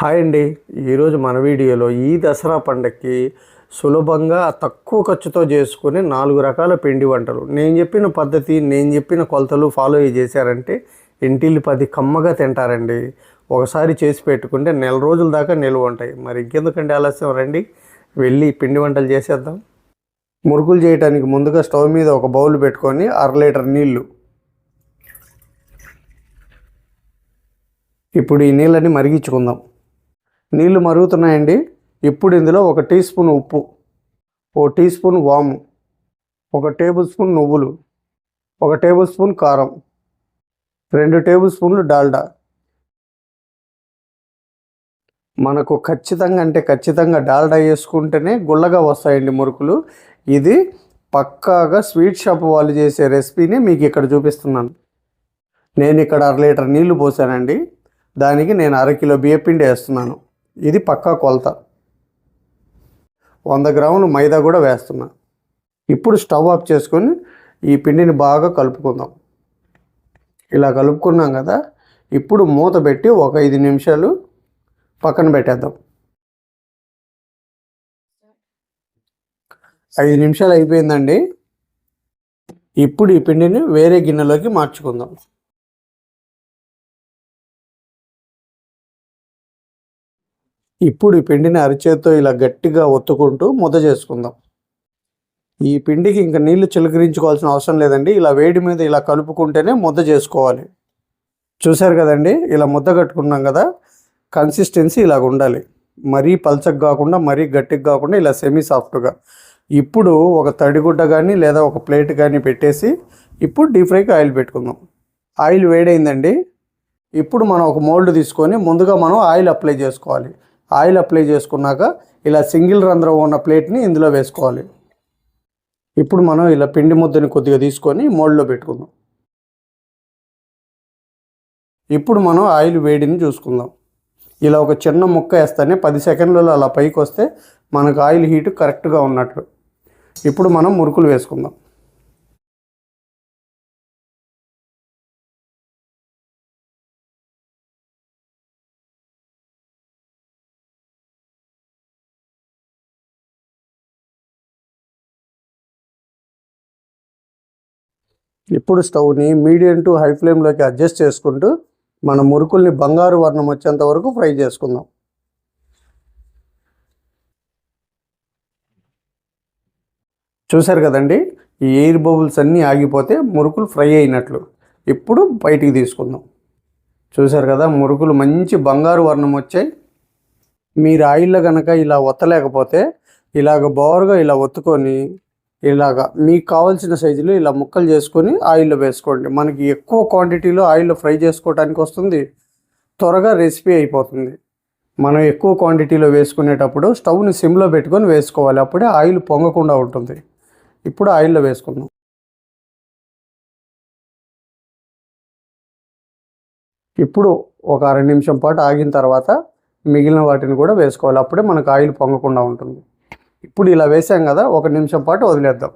Hi అండి. ఈరోజు మన వీడియోలో ఈ దసరా పండక్కి సులభంగా తక్కువ ఖర్చుతో చేసుకునే నాలుగు రకాల పిండి వంటలు. నేను చెప్పిన పద్ధతి నేను చెప్పిన కొలతలు ఫాలో అయ్యి చేశారంటే ఇంటిల్లి పది కమ్మగా తింటారండి. ఒకసారి చేసి పెట్టుకుంటే నెల రోజుల దాకా నిల్వ ఉంటాయి. మరి ఇంకెందుకండి ఆలస్యం? రండి వెళ్ళి పిండి వంటలు చేసేద్దాం. మురుకులు చేయడానికి ముందుగా స్టవ్ మీద ఒక బౌల్ పెట్టుకొని అర లీటర్ నీళ్ళు ఇప్పుడు ఈ నీళ్ళని మరిగించుకుందాం. నీళ్ళు మరుగుతున్నాయండి. ఇప్పుడు ఇందులో ఒక టీ స్పూన్ ఉప్పు ఓ టీ స్పూన్ వాము ఒక టేబుల్ స్పూన్ నువ్వులు ఒక టేబుల్ స్పూన్ కారం రెండు టేబుల్ స్పూన్లు డాల్డా. మనకు ఖచ్చితంగా అంటే ఖచ్చితంగా డాల్డా వేసుకుంటేనే గుల్లగా వస్తాయండి మురుకులు. ఇది పక్కాగా స్వీట్ షాప్ వాళ్ళు చేసే రెసిపీని మీకు ఇక్కడ చూపిస్తున్నాను. నేను ఇక్కడ అర లీటర్ నీళ్ళు పోసానండి. దానికి నేను అరకిలో బియ్యపిండి వేస్తున్నాను. ఇది పక్కా కొలత. వంద గ్రాములు మైదా కూడా వేస్తున్నా. ఇప్పుడు స్టవ్ ఆఫ్ చేసుకొని ఈ పిండిని బాగా కలుపుకుందాం. ఇలా కలుపుకున్నాం కదా ఇప్పుడు మూత పెట్టి ఒక ఐదు నిమిషాలు పక్కన పెట్టేద్దాం. ఐదు నిమిషాలు అయిపోయిందండి. ఇప్పుడు ఈ పిండిని వేరే గిన్నెలోకి మార్చుకుందాం. ఇప్పుడు ఈ పిండిని అరిచేత్తో ఇలా గట్టిగా ఒత్తుకుంటూ ముద్ద చేసుకుందాం. ఈ పిండికి ఇంకా నీళ్ళు చిలకరించుకోవాల్సిన అవసరం లేదండి. ఇలా వేడి మీద ఇలా కలుపుకుంటేనే ముద్ద చేసుకోవాలి. చూశారు కదండి? ఇలా ముద్ద కట్టుకున్నాం కదా? కన్సిస్టెన్సీ ఇలాగ ఉండాలి. మరీ పల్చగా కాకుండా మరీ గట్టిగా కాకుండా ఇలా సెమీ సాఫ్ట్గా ఇప్పుడు ఒక తడిగుడ్డ కానీ లేదా ఒక ప్లేట్ కానీ పెట్టేసి ఇప్పుడు డీప్ ఫ్రైకి ఆయిల్ పెట్టుకుందాం. ఆయిల్ వేడైందండి. ఇప్పుడు మనం ఒక మోల్డ్ తీసుకొని ముందుగా మనం ఆయిల్ అప్లై చేసుకోవాలి. ఆయిల్ అప్లై చేసుకున్నాక ఇలా సింగిల్ రంధ్రం ఉన్న ప్లేట్ని ఇందులో వేసుకోవాలి. ఇప్పుడు మనం ఇలా పిండి ముద్దని కొద్దిగా తీసుకొని మోడ్లో పెట్టుకుందాం. ఇప్పుడు మనం ఆయిల్ వేడిని చూసుకుందాం. ఇలా ఒక చిన్న ముక్క వేస్తేనే పది సెకండ్లలో అలా పైకి వస్తే మనకు ఆయిల్ హీట్ కరెక్ట్గా ఉన్నట్లు ఇప్పుడు మనం మురుకులు వేసుకుందాం. ఇప్పుడు స్టవ్ని మీడియం టు హై ఫ్లేమ్లోకి అడ్జస్ట్ చేసుకుంటూ మన మురుకుల్ని బంగారు వర్ణం వచ్చేంత వరకు ఫ్రై చేసుకుందాం. చూశారు కదండి? ఈ ఎయిర్ బబుల్స్ అన్నీ ఆగిపోతే మురుకులు ఫ్రై అయినట్లు. ఇప్పుడు బయటికి తీసుకుందాం. చూశారు కదా? మురుకులు మంచి బంగారు వర్ణం వచ్చాయి. మీరు ఆయిల్లో కనుక ఇలా ఒత్తలేకపోతే ఇలాగ బోరుగా ఇలా ఒత్తుకొని ఇలాగా మీకు కావాల్సిన సైజులో ఇలా ముక్కలు చేసుకొని ఆయిల్లో వేసుకోండి. మనకి ఎక్కువ క్వాంటిటీలో ఆయిల్లో ఫ్రై చేసుకోవడానికి వస్తుంది. త్వరగా రెసిపీ అయిపోతుంది. మనం ఎక్కువ క్వాంటిటీలో వేసుకునేటప్పుడు స్టవ్ని సిమ్లో పెట్టుకొని వేసుకోవాలి. అప్పుడే ఆయిల్ పొంగకుండా ఉంటుంది. ఇప్పుడు ఆయిల్లో వేసుకుందాం. ఇప్పుడు ఒక అర నిమిషం పాటు ఆగిన తర్వాత మిగిలిన వాటిని కూడా వేసుకోవాలి. అప్పుడే మనకు ఆయిల్ పొంగకుండా ఉంటుంది. ఇప్పుడు ఇలా వేసాం కదా ఒక నిమిషం పాటు వదిలేద్దాం.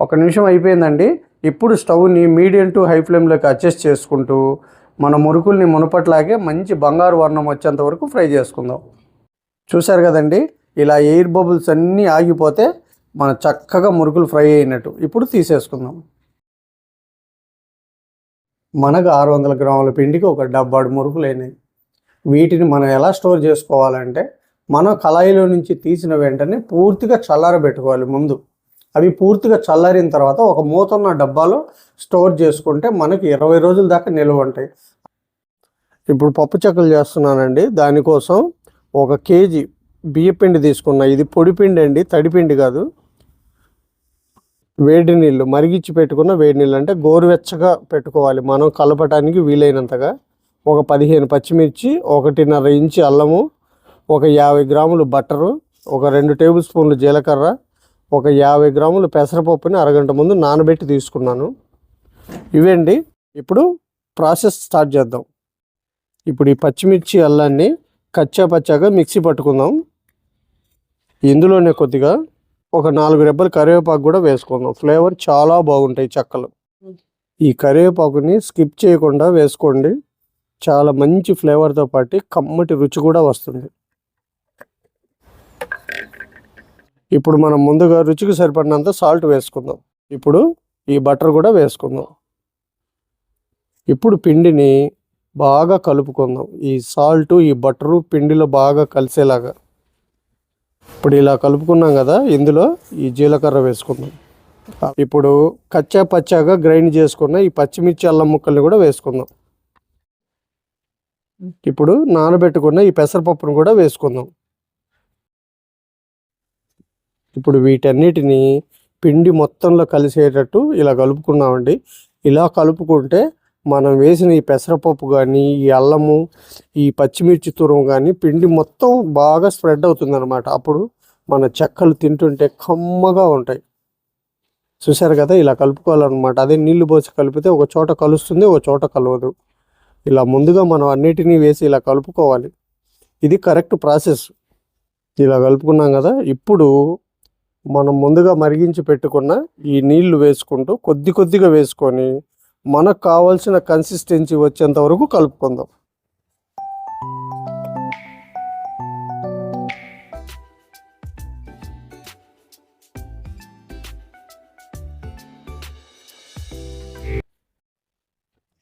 ఒక నిమిషం అయిపోయిందండి. ఇప్పుడు స్టవ్ని మీడియం టు హై ఫ్లేమ్లోకి అడ్జస్ట్ చేసుకుంటూ మన మురుకుల్ని మునుపట్లాగే మంచి బంగారు వర్ణం వచ్చేంత వరకు ఫ్రై చేసుకుందాం. చూశారు కదండి ఇలా ఎయిర్ బబుల్స్ అన్నీ ఆగిపోతే మన చక్కగా మురుకులు ఫ్రై అయినట్టు. ఇప్పుడు తీసేసుకుందాం. మనకు ఆరు వందల గ్రాముల పిండికి ఒక డబ్బాడు మురుకులు అయినాయి వీటిని మనం ఎలా స్టోర్ చేసుకోవాలంటే మనం కళాయిలో నుంచి తీసిన వెంటనే పూర్తిగా చల్లారబెట్టుకోవాలి ముందు. అవి పూర్తిగా చల్లారిన తర్వాత ఒక మూతన్న డబ్బాలో స్టోర్ చేసుకుంటే మనకి ఇరవై రోజుల దాకా నిల్వ ఉంటాయి. ఇప్పుడు పప్పు చెక్కలు చేస్తున్నానండి. దానికోసం ఒక కేజీ బియ్యపిండి తీసుకున్నా. ఇది పొడిపిండి అండి తడిపిండి కాదు. వేడి నీళ్ళు మరిగిచ్చి పెట్టుకున్న వేడి నీళ్ళు అంటే గోరువెచ్చగా పెట్టుకోవాలి. మనం కలపటానికి వీలైనంతగా ఒక పదిహేను పచ్చిమిర్చి ఒకటిన్నర ఇంచి అల్లము ఒక యాభై గ్రాములు బట్టరు ఒక రెండు టేబుల్ స్పూన్లు జీలకర్ర ఒక యాభై గ్రాములు పెసరపప్పుని అరగంట ముందు నానబెట్టి తీసుకున్నాను. ఇవేండి ఇప్పుడు ప్రాసెస్ స్టార్ట్ చేద్దాం. ఇప్పుడు ఈ పచ్చిమిర్చి అల్లాన్ని కచ్చా పచ్చాగా మిక్సీ పట్టుకుందాం. ఇందులోనే కొద్దిగా ఒక నాలుగు రెబ్బలు కరివేపాకు కూడా వేసుకుందాం. ఫ్లేవర్ చాలా బాగుంటాయి చెక్కలు. ఈ కరివేపాకుని స్కిప్ చేయకుండా వేసుకోండి. చాలా మంచి ఫ్లేవర్తో పాటు కమ్మటి రుచి కూడా వస్తుంది. ఇప్పుడు మనం ముందుగా రుచికి సరిపడినంత సాల్ట్ వేసుకుందాం. ఇప్పుడు ఈ బటర్ కూడా వేసుకుందాం. ఇప్పుడు పిండిని బాగా కలుపుకుందాం. ఈ సాల్ట్ ఈ బటరు పిండిలో బాగా కలిసేలాగా. ఇప్పుడు ఇలా కలుపుకున్నాం కదా ఇందులో ఈ జీలకర్ర వేసుకుందాం. ఇప్పుడు కచ్చా పచ్చాగా గ్రైండ్ చేసుకున్న ఈ పచ్చిమిర్చి అల్లం ముక్కల్ని కూడా వేసుకుందాం. ఇప్పుడు నానబెట్టుకున్న ఈ పెసరపప్పును కూడా వేసుకుందాం. ఇప్పుడు వీటన్నిటిని పిండి మొత్తంలో కలిసేటట్టు ఇలా కలుపుకున్నామండి. ఇలా కలుపుకుంటే మనం వేసిన ఈ పెసరపప్పు కానీ ఈ అల్లము ఈ పచ్చిమిర్చి తురుము కానీ పిండి మొత్తం బాగా స్ప్రెడ్ అవుతుంది అనమాట అప్పుడు మన చెక్కలు తింటుంటే కమ్మగా ఉంటాయి. చూసారు కదా ఇలా కలుపుకోవాలన్నమాట. అదే నీళ్ళు పోసి కలిపితే ఒక చోట కలుస్తుంది ఒక చోట కలవదు. ఇలా ముందుగా మనం అన్నిటినీ వేసి ఇలా కలుపుకోవాలి. ఇది కరెక్ట్ ప్రాసెస్. ఇలా కలుపుకున్నాం కదా ఇప్పుడు మనం ముందుగా మరిగించి పెట్టుకున్న ఈ నీళ్ళు వేసుకుంటూ కొద్ది కొద్దిగా వేసుకొని మనకు కావాల్సిన కన్సిస్టెన్సీ వచ్చేంత వరకు కలుపుకుందాం.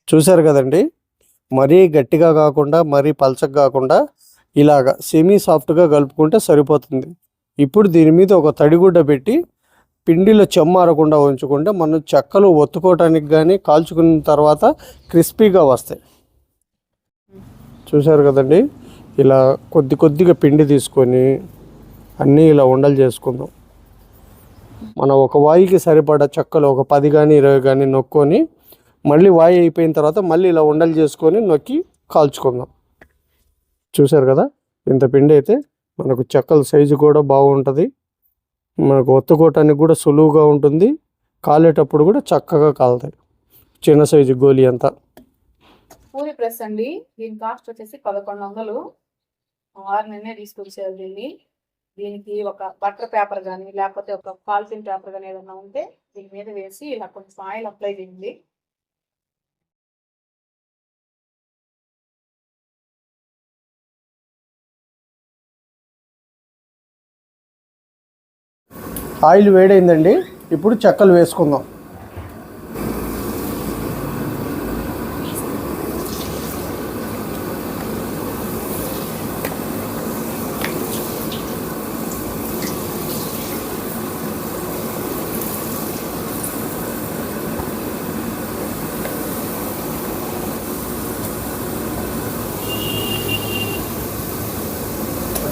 చూశారు కదండి? మరీ గట్టిగా కాకుండా మరీ పల్చగా కాకుండా ఇలాగ సెమీ సాఫ్ట్గా కలుపుకుంటే సరిపోతుంది. ఇప్పుడు దీని మీద ఒక తడిగుడ్డ పెట్టి పిండిలో చెమ్మారకుండా ఉంచుకుంటే మనం చెక్కలు ఒత్తుకోవటానికి కానీ కాల్చుకున్న తర్వాత క్రిస్పీగా వస్తాయి. చూశారు కదండి? ఇలా కొద్ది కొద్దిగా పిండి తీసుకొని అన్నీ ఇలా ఉండలు చేసుకుందాం. మనం ఒక వాయికి సరిపడా చెక్కలు ఒక పది కానీ ఇరవై కానీ నొక్కొని మళ్ళీ వాయి అయిపోయిన తర్వాత మళ్ళీ ఇలా ఉండలు చేసుకొని నొక్కి కాల్చుకుందాం. చూశారు కదా? ఇంత పిండి అయితే మనకు చెక్కల సైజు కూడా బాగుంటుంది. మనకు ఒత్తుకోవటానికి కూడా సులువుగా ఉంటుంది. కాలేటప్పుడు కూడా చక్కగా కాలుతాయి. చిన్న సైజు గోలీ అంతా. పూరి ప్రెస్ అండి. దీని కాస్ట్ వచ్చేసి పదకొండు వందలు. ఆరు నెలనే తీసుకొచ్చారు దీన్ని. దీనికి ఒక బటర్ పేపర్ కానీ లేకపోతే ఒక పాలిథిన్ పేపర్ కానీ ఏదైనా ఉంటే దీని మీద వేసి ఇలా కొంచెం ఆయిల్ అప్లై చేయండి. ఆయిల్ వేడైందండి. ఇప్పుడు చెక్కలు వేసుకుందాం.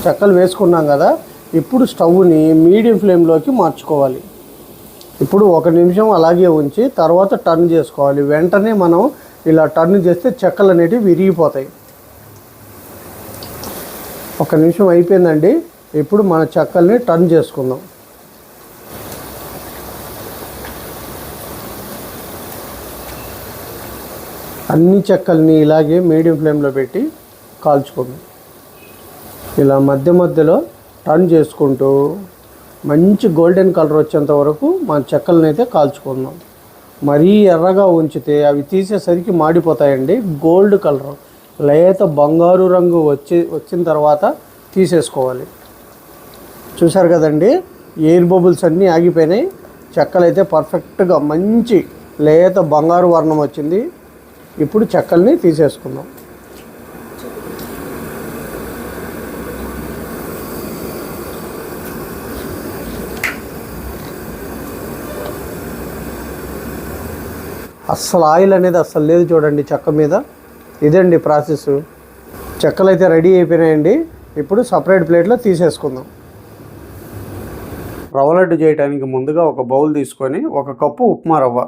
చెక్కలు వేసుకున్నాం కదా. ఇప్పుడు స్టవ్ని మీడియం ఫ్లేమ్లోకి మార్చుకోవాలి. ఇప్పుడు ఒక నిమిషం అలాగే ఉంచి తర్వాత టర్న్ చేసుకోవాలి. వెంటనే మనం ఇలా టర్న్ చేస్తే చెక్కలు అనేటివి విరిగిపోతాయి. ఒక నిమిషం అయిపోయిందండి. ఇప్పుడు మన చెక్కల్ని టర్న్ చేసుకుందాం. అన్ని చెక్కల్ని ఇలాగే మీడియం ఫ్లేమ్లో పెట్టి కాల్చుకుందాం ఇలా మధ్య మధ్యలో టర్న్ చేసుకుంటూ మంచి గోల్డెన్ కలర్ వచ్చేంత వరకు మన చెక్కలను అయితే కాల్చుకుందాం. మరీ ఎర్రగా ఉంచితే అవి తీసేసరికి మాడిపోతాయండి. గోల్డ్ కలర్ లేత బంగారు రంగు వచ్చి వచ్చిన తర్వాత తీసేసుకోవాలి. చూసారు కదండి? ఎయిర్ బబుల్స్ అన్నీ ఆగిపోయినాయి. చెక్కలు అయితే పర్ఫెక్ట్గా మంచి లేత బంగారు వర్ణం వచ్చింది. ఇప్పుడు చెక్కల్ని తీసేసుకుందాం. అస్సలు ఆయిల్ అనేది అస్సలు లేదు చూడండి చెక్క మీద. ఇదండి ప్రాసెస్. చెక్కలు అయితే రెడీ అయిపోయినాయండి. ఇప్పుడు సపరేట్ ప్లేట్లో తీసేసుకుందాం. రవ్వ లడ్డు చేయడానికి ముందుగా ఒక బౌల్ తీసుకొని ఒక కప్పు ఉప్మా రవ్వ.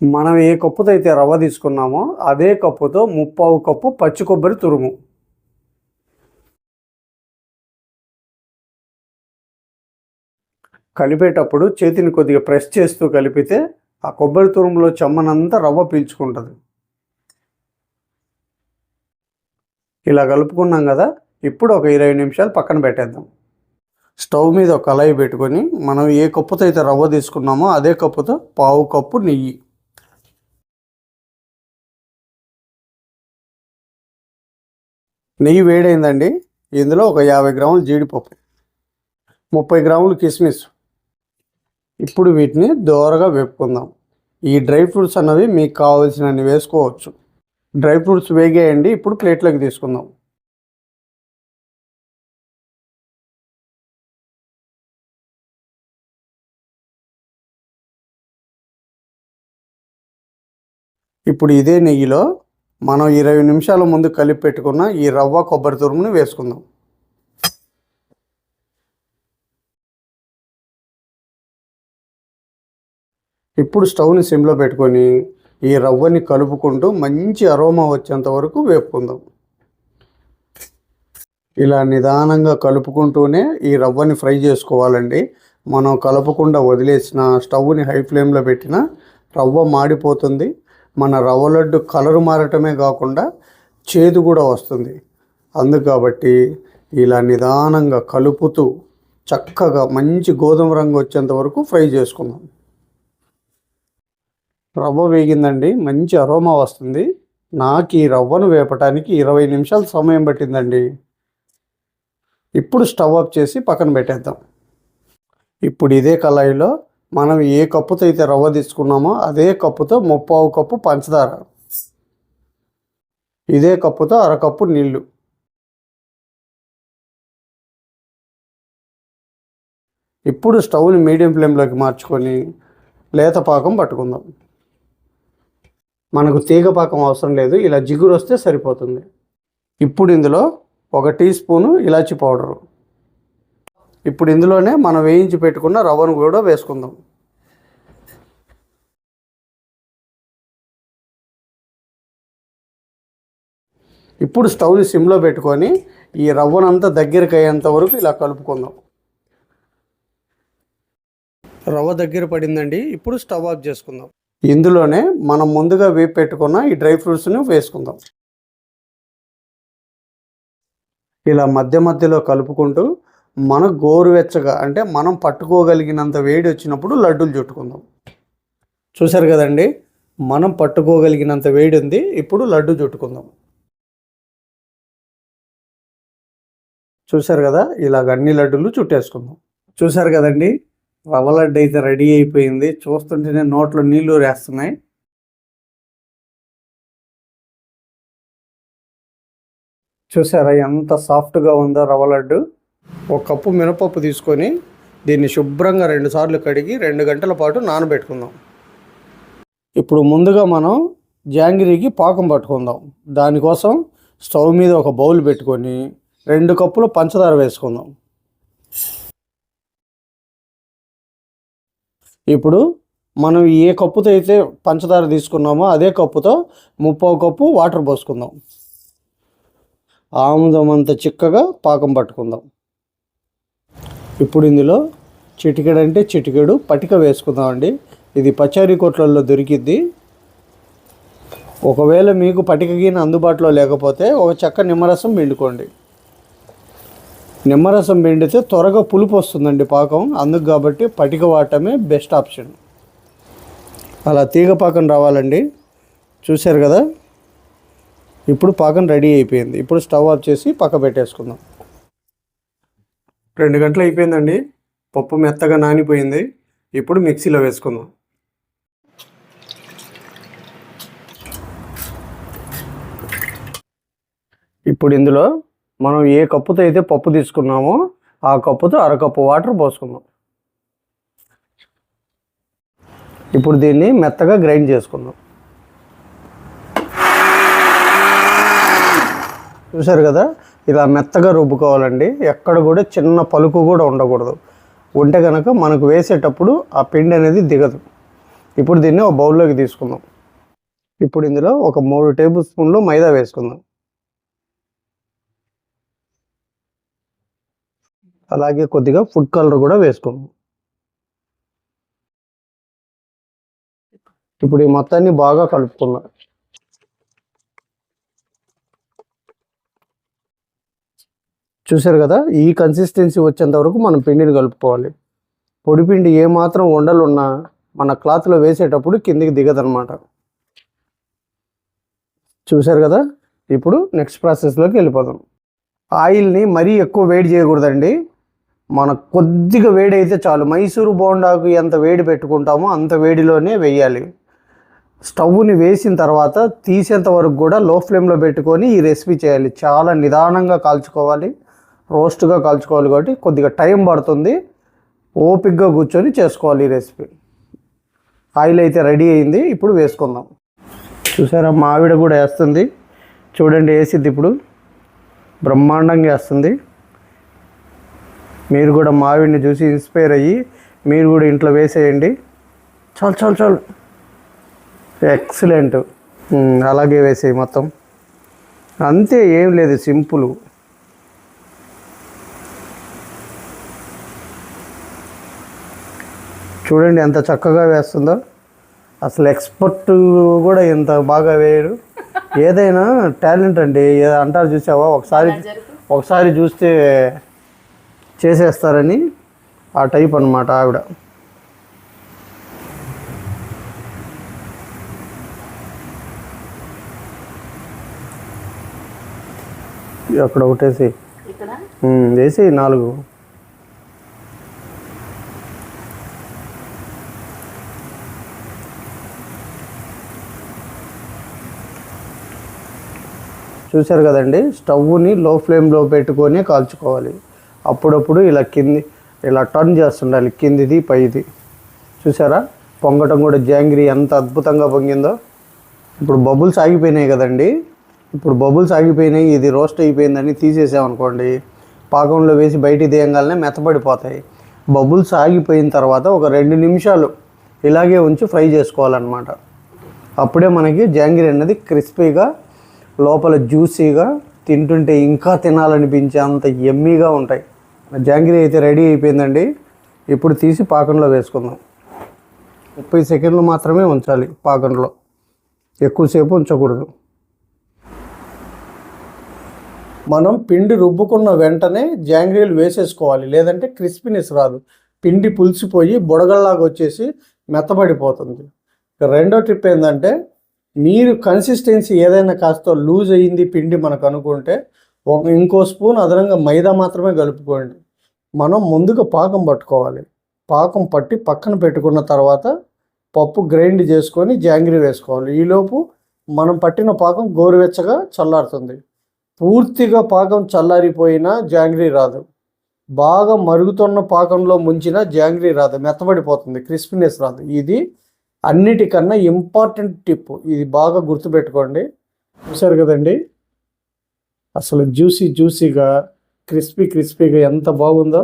మనం ఏ కప్పుతో అయితే రవ్వ తీసుకున్నామో అదే కప్పుతో ముప్పావు కప్పు పచ్చి కొబ్బరి తురుము. కలిపేటప్పుడు చేతిని కొద్దిగా ప్రెస్ చేస్తూ కలిపితే ఆ కొబ్బరి తురుములో చెమ్మనంతా రవ్వ పీల్చుకుంటుంది. ఇలా కలుపుకున్నాం కదా ఇప్పుడు ఒక ఇరవై నిమిషాలు పక్కన పెట్టేద్దాం. స్టవ్ మీద ఒక కళాయి పెట్టుకొని మనం ఏ కప్పుతో అయితే రవ్వ తీసుకున్నామో అదే కప్పుతో పావు కప్పు నెయ్యి. నెయ్యి వేడైందండి. ఇందులో ఒక యాభై గ్రాములు జీడిపప్పు ముప్పై గ్రాములు కిస్మిస్. ఇప్పుడు వీటిని దోరగా వేపుకుందాం. ఈ డ్రై ఫ్రూట్స్ అన్నవి మీకు కావాల్సినన్ని వేసుకోవచ్చు. డ్రై ఫ్రూట్స్ వేగేయండి ఇప్పుడు ప్లేట్లోకి తీసుకుందాం. ఇప్పుడు ఇదే నెయ్యిలో మనం ఇరవై నిమిషాల ముందు కలిపి పెట్టుకున్న ఈ రవ్వ కొబ్బరి తురుముని వేసుకుందాం. ఇప్పుడు స్టవ్ని సిమ్లో పెట్టుకొని ఈ రవ్వని కలుపుకుంటూ మంచి అరోమా వచ్చేంత వరకు వేపుకుందాం. ఇలా నిదానంగా కలుపుకుంటూనే ఈ రవ్వని ఫ్రై చేసుకోవాలండి. మనం కలపకుండా వదిలేసిన స్టవ్ని హై ఫ్లేమ్లో పెట్టిన రవ్వ మాడిపోతుంది. మన రవ్వ లడ్డు కలర్ మారటమే కాకుండా చేదు కూడా వస్తుంది. అందుకు కాబట్టి ఇలా నిదానంగా కలుపుతూ చక్కగా మంచి గోధుమ రంగు వచ్చేంత వరకు ఫ్రై చేసుకుందాం. రవ్వ వేగిందండి. మంచి అరోమా వస్తుంది. నాకు ఈ రవ్వను వేపటానికి ఇరవై నిమిషాలు సమయం పట్టిందండి. ఇప్పుడు స్టవ్ ఆఫ్ చేసి పక్కన పెట్టేద్దాం. ఇప్పుడు ఇదే కళాయిలో మనం ఏ కప్పుతో అయితే రవ్వ తీసుకున్నామో అదే కప్పుతో ముప్పావు కప్పు పంచదార. ఇదే కప్పుతో అరకప్పు నీళ్ళు ఇప్పుడు స్టవ్ని మీడియం ఫ్లేమ్లోకి మార్చుకొని లేత పాకం పట్టుకుందాం. మనకు తీగ పాకం అవసరం లేదు ఇలా జిగురు వస్తే సరిపోతుంది. ఇప్పుడు ఇందులో ఒక టీ స్పూను ఇలాచి పౌడరు. ఇప్పుడు ఇందులోనే మనం వేయించి పెట్టుకున్న రవ్వను కూడా వేసుకుందాం. ఇప్పుడు స్టవ్ని సిమ్లో పెట్టుకొని ఈ రవ్వనంతా దగ్గరికి అయ్యేంత వరకు ఇలా కలుపుకుందాం. రవ్వ దగ్గర పడిందండి ఇప్పుడు స్టవ్ ఆఫ్ చేసుకుందాం. ఇందులోనే మనం ముందుగా వేపు పెట్టుకున్న ఈ డ్రై ఫ్రూట్స్ని వేసుకుందాం. ఇలా మధ్య మధ్యలో కలుపుకుంటూ మన గోరువెచ్చగా అంటే మనం పట్టుకోగలిగినంత వేడి వచ్చినప్పుడు లడ్డూలు చుట్టుకుందాం. చూసారు కదండి? మనం పట్టుకోగలిగినంత వేడి ఉంది ఇప్పుడు లడ్డు చుట్టుకుందాం. చూసారు కదా? ఇలాగ అన్ని లడ్డూలు చుట్టేసుకుందాం. చూసారు కదండి? రవ్వ లడ్డు అయితే రెడీ అయిపోయింది. చూస్తుంటేనే నోట్లో నీళ్ళు రేస్తున్నాయి చూసారా ఎంత సాఫ్ట్గా ఉందో రవ్వ లడ్డు. ఒక కప్పు మినపప్పు తీసుకొని దీన్ని శుభ్రంగా రెండు సార్లు కడిగి రెండు గంటల పాటు నానబెట్టుకుందాం. ఇప్పుడు ముందుగా మనం జాంగిరీకి పాకం పట్టుకుందాం. దానికోసం స్టవ్ మీద ఒక బౌల్ పెట్టుకొని రెండు కప్పులు పంచదార వేసుకుందాం. ఇప్పుడు మనం ఏ కప్పుతో అయితే పంచదార తీసుకున్నామో అదే కప్పుతో ముప్పో కప్పు వాటర్ పోసుకుందాం. ఆముదం అంత చిక్కగా పాకం పట్టుకుందాం. ఇప్పుడు ఇందులో చిటికెడు అంటే చిటికెడు పటిక వేసుకుందామండి ఇది పచారీ కొట్లలో దొరికిద్ది. ఒకవేళ మీకు పటిక గిన్నె అందుబాటులో లేకపోతే ఒక చెక్క నిమ్మరసం పిండుకోండి. నిమ్మరసం పిండితే త్వరగా పులుపు వస్తుందండి పాకం. అందుకు కాబట్టి పటిక వాడటమే బెస్ట్ ఆప్షన్. అలా తీగ పాకం రావాలండి. చూశారు కదా? ఇప్పుడు పాకం రెడీ అయిపోయింది. ఇప్పుడు స్టవ్ ఆఫ్ చేసి పక్క పెట్టేసుకుందాం. రెండు గంటలు అయిపోయిందండి. పప్పు మెత్తగా నానిపోయింది. ఇప్పుడు మిక్సీలో వేసుకుందాం. ఇప్పుడు ఇందులో మనం ఏ కప్పుతో అయితే పప్పు తీసుకున్నామో ఆ కప్పుతో అరకప్పు వాటర్ పోసుకుందాం. ఇప్పుడు దీన్ని మెత్తగా గ్రైండ్ చేసుకుందాం. చూసారు కదా? ఇలా మెత్తగా రుబ్బుకోవాలండి. ఎక్కడ కూడా చిన్న పలుకు కూడా ఉండకూడదు. ఉంటే కనుక మనకు వేసేటప్పుడు ఆ పిండి అనేది దిగదు. ఇప్పుడు దీన్ని ఒక బౌల్లోకి తీసుకుందాం. ఇప్పుడు ఇందులో ఒక మూడు టేబుల్ స్పూన్లు మైదా వేసుకుందాం. అలాగే కొద్దిగా ఫుడ్ కలర్ కూడా వేసుకుందాం ఇప్పుడు ఈ మొత్తాన్ని బాగా కలుపుకుందాం. చూసారు కదా ఈ కన్సిస్టెన్సీ వచ్చేంత వరకు మనం పిండిని కలుపుకోవాలి. పొడి పిండి ఏమాత్రం ఉండలున్నా మన క్లాత్లో వేసేటప్పుడు కిందికి దిగదనమాట చూసారు కదా ఇప్పుడు నెక్స్ట్ ప్రాసెస్లోకి వెళ్ళిపోదాం. ఆయిల్ని మరీ ఎక్కువ వేడి చేయకూడదండి. మన కొద్దిగా వేడి అయితే చాలు. మైసూరు బోండాకు ఎంత వేడి పెట్టుకుంటామో అంత వేడిలోనే వేయాలి. స్టవ్ని వేసిన తర్వాత తీసేంత వరకు కూడా లో ఫ్లేమ్లో పెట్టుకొని ఈ రెసిపీ చేయాలి. చాలా నిదానంగా కాల్చుకోవాలి. రోస్ట్గా కాల్చుకోవాలి కాబట్టి కొద్దిగా టైం పడుతుంది. ఓపిక్గా కూర్చొని చేసుకోవాలి ఈ రెసిపీ. ఆయిల్ అయితే రెడీ అయింది. ఇప్పుడు వేసుకుందాం. చూసారా మా ఆవిడ కూడా వేస్తుంది. చూడండి వేసిద్ది ఇప్పుడు. బ్రహ్మాండంగా వేస్తుంది. మీరు కూడా మా ఆవిడని చూసి ఇన్స్పైర్ అయ్యి మీరు కూడా ఇంట్లో వేసేయండి. చాలు చాలు చాలు. ఎక్సలెంట్. అలాగే వేసేయి మొత్తం. అంతే ఏం లేదు సింపుల్. చూడండి ఎంత చక్కగా వేస్తుందో. అసలు ఎక్స్పర్ట్ కూడా ఇంత బాగా వేయడు. ఏదైనా టాలెంట్ అండి. అంటారు చూసావా? ఒకసారి ఒకసారి చూస్తే చేసేస్తారని ఆ టైప్ అన్నమాట ఆవిడ. అక్కడ ఒకటేసి. వేసి నాలుగు. చూశారు కదండి స్టవ్ని లో ఫ్లేమ్లో పెట్టుకొని కాల్చుకోవాలి. అప్పుడప్పుడు ఇలా కింది ఇలా టర్న్ చేస్తుండాలి. కిందిది పైది చూసారా? పొంగటం కూడా జాంగ్రీ ఎంత అద్భుతంగా పొంగిందో. ఇప్పుడు బబుల్స్ ఆగిపోయినాయి కదండి. ఇప్పుడు బబుల్స్ ఆగిపోయినాయి ఇది రోస్ట్ అయిపోయిందని తీసేసామనుకోండి పాకంలో వేసి బయట దేయంగానే మెత్తబడిపోతాయి. బబుల్స్ ఆగిపోయిన తర్వాత ఒక రెండు నిమిషాలు ఇలాగే ఉంచి ఫ్రై చేసుకోవాలన్నమాట. అప్పుడే మనకి జాంగ్రీ అనేది క్రిస్పీగా లోపల జ్యూసీగా తింటుంటే ఇంకా తినాలనిపించే అంత ఎమ్మీగా ఉంటాయి. జాంగిరీ అయితే రెడీ అయిపోయిందండి. ఇప్పుడు తీసి పాకంలో వేసుకుందాం. ముప్పై సెకండ్లు మాత్రమే ఉంచాలి పాకంలో. ఎక్కువసేపు ఉంచకూడదు. మనం పిండి రుబ్బుకున్న వెంటనే జాంగ్రీలు వేసేసుకోవాలి. లేదంటే క్రిస్పీనెస్ రాదు. పిండి పులిసిపోయి బుడగల్లాగా వచ్చేసి మెత్తబడిపోతుంది. రెండో ట్రిప్ ఏంటంటే మీరు కన్సిస్టెన్సీ ఏదైనా కాస్త లూజ్ అయ్యింది పిండి మనకు అనుకుంటే ఒక ఇంకో స్పూన్ అదనంగా మైదా మాత్రమే కలుపుకోండి. మనం ముందుగా పాకం పట్టుకోవాలి. పాకం పట్టి పక్కన పెట్టుకున్న తర్వాత పప్పు గ్రైండ్ చేసుకొని జాంగ్రీ వేసుకోవాలి. ఈలోపు మనం పట్టిన పాకం గోరువెచ్చగా చల్లారుతుంది. పూర్తిగా పాకం చల్లారిపోయినా జాంగ్రీ రాదు. బాగా మరుగుతున్న పాకంలో ముంచిన జాంగ్రీ రాదు. మెత్తబడిపోతుంది. క్రిస్పీనెస్ రాదు. ఇది అన్నిటికన్నా ఇంపార్టెంట్ టిప్. ఇది బాగా గుర్తుపెట్టుకోండి. చూసారు కదండి? అసలు జ్యూసీ జ్యూసీగా క్రిస్పీ క్రిస్పీగా ఎంత బాగుందో.